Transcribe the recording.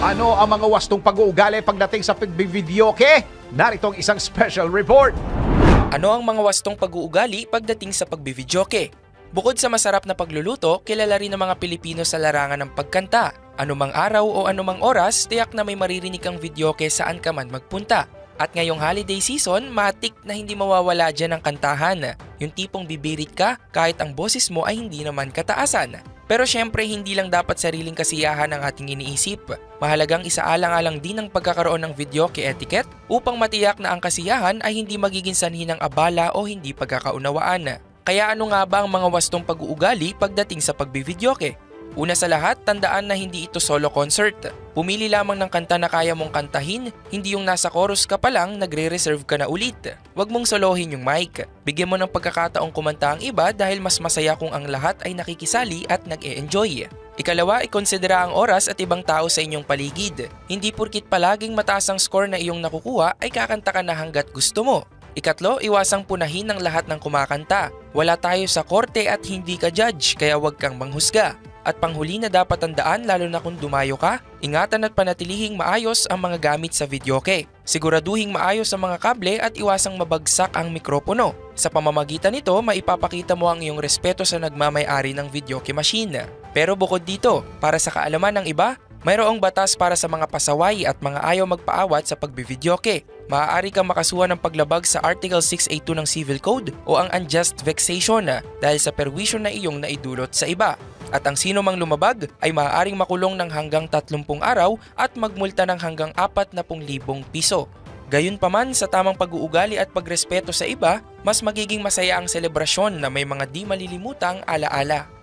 Ano ang mga wastong pag-uugali pagdating sa pagbividyoke? Narito ang isang special report. Ano ang mga wastong pag-uugali pagdating sa pagbibidyoke? Bukod sa masarap na pagluluto, kilala rin ng mga Pilipino sa larangan ng pagkanta. Anumang araw o anumang oras, tiyak na may maririnig kang videoke saan ka man magpunta. At ngayong holiday season, matik na hindi mawawala dyan ang kantahan. Yung tipong bibirit ka kahit ang boses mo ay hindi naman kataasan. Pero syempre hindi lang dapat sariling kasiyahan ang ating iniisip. Mahalagang isaalang-alang din ang pagkakaroon ng videoke etiquette upang matiyak na ang kasiyahan ay hindi magiging sanhi ng abala o hindi pagkakaunawaan. Kaya ano nga ba ang mga wastong pag-uugali pagdating sa pagbibidyoke? Una sa lahat, tandaan na hindi ito solo concert. Pumili lamang ng kanta na kaya mong kantahin, hindi yung nasa chorus ka pa lang nagre-reserve ka na ulit. Huwag mong solohin yung mic. Bigyan mo ng pagkakataong kumanta ang iba dahil mas masaya kung ang lahat ay nakikisali at nag-e-enjoy. Ikalawa, ikonsidera ang oras at ibang tao sa inyong paligid. Hindi purkit palaging mataas ang score na iyong nakukuha ay kakanta ka na hanggat gusto mo. Ikatlo, iwasang punahin ng lahat ng kumakanta. Wala tayo sa korte at hindi ka judge kaya huwag kang manghusga. At panghuli na dapat tandaan lalo na kung dumayo ka, ingatan at panatilihing maayos ang mga gamit sa videoke. Siguraduhing maayos ang mga kable at iwasang mabagsak ang mikropono. Sa pamamagitan nito, maipapakita mo ang iyong respeto sa nagmamay-ari ng videoke machine. Pero bukod dito, para sa kaalaman ng iba, mayroong batas para sa mga pasaway at mga ayaw magpaawat sa pagbibidyoke. Maaari kang makasuhan ng paglabag sa Article 682 ng Civil Code o ang unjust vexation dahil sa perwisyo na iyong naidulot sa iba. At ang sino mang lumabag ay maaaring makulong ng hanggang 30 araw at magmulta ng hanggang 40,000 piso. Gayunpaman sa tamang pag-uugali at pagrespeto sa iba, mas magiging masaya ang selebrasyon na may mga di malilimutang alaala.